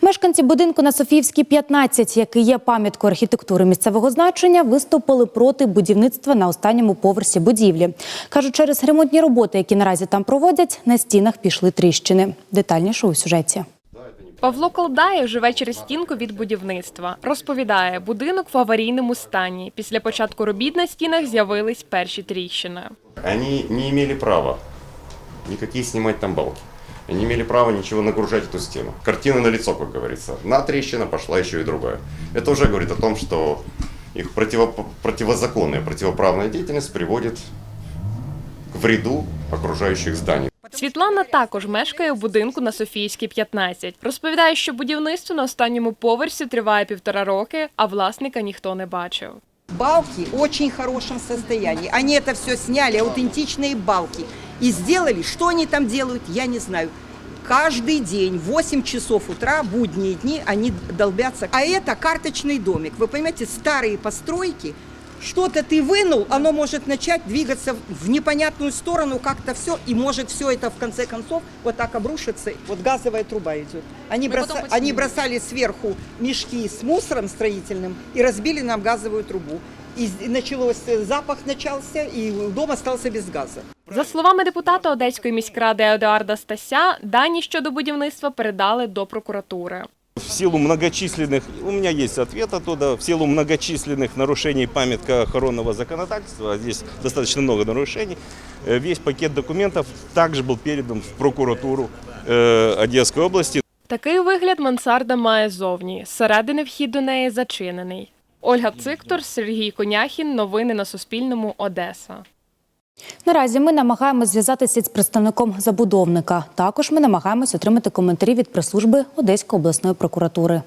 Мешканці будинку на Софіївській 15, який є пам'яткою архітектури місцевого значення, виступили проти будівництва на останньому поверсі будівлі. Кажуть, через ремонтні роботи, які наразі там проводять, на стінах пішли тріщини. Детальніше у сюжеті. Павло Колдаєв живе через стінку від будівництва. Розповідає, будинок в аварійному стані. Після початку робіт на стінах з'явились перші тріщини. Они не имели права никакие снимать там балки Они не имели права ничего нагружать эту стену. Картина на лицо, как говорится. Одна трещина, пошла еще и другая. Это уже говорит о том, что их противо, противозаконная, противоправная деятельность приводит к вреду окружающих зданий. Світлана також мешкає у будинку на Софійській 15. Розповідає, що будівництво на останньому поверсі триває півтора роки, а власника ніхто не бачив. Балки в очень хорошем состоянии. Они это все сняли, аутентичные балки. И сделали, что они там делают, я не знаю. Каждый день, в 8 часов утра, будние дни, они долбятся. А это карточный домик. Вы понимаете, старые постройки, что-то ты вынул, оно может начать двигаться в непонятную сторону, как-то все, и может все это в конце концов вот так обрушиться. Вот газовая труба идет. Они, броса- они бросали сверху мешки с мусором строительным и разбили нам газовую трубу. И с- началось, э, запах начался, и дом остался без газа. За словами депутата Одеської міськради Едуарда Стася, дані щодо будівництва передали до прокуратури. В силу многочисленных, у меня есть ответ оттуда, в силу многочисленных нарушений памятка охоронного законодательства, а здесь достаточно много нарушений, э, весь пакет документов также был передан в прокуратуру э, Одесской области. Такий вигляд мансарда має зовні. Зсередини вхід до неї зачинений. Ольга Циктор, Сергій Коняхін. Новини на Суспільному. Одеса. Наразі ми намагаємося зв'язатися з представником забудовника. Також ми намагаємось отримати коментарі від прес-служби Одеської обласної прокуратури.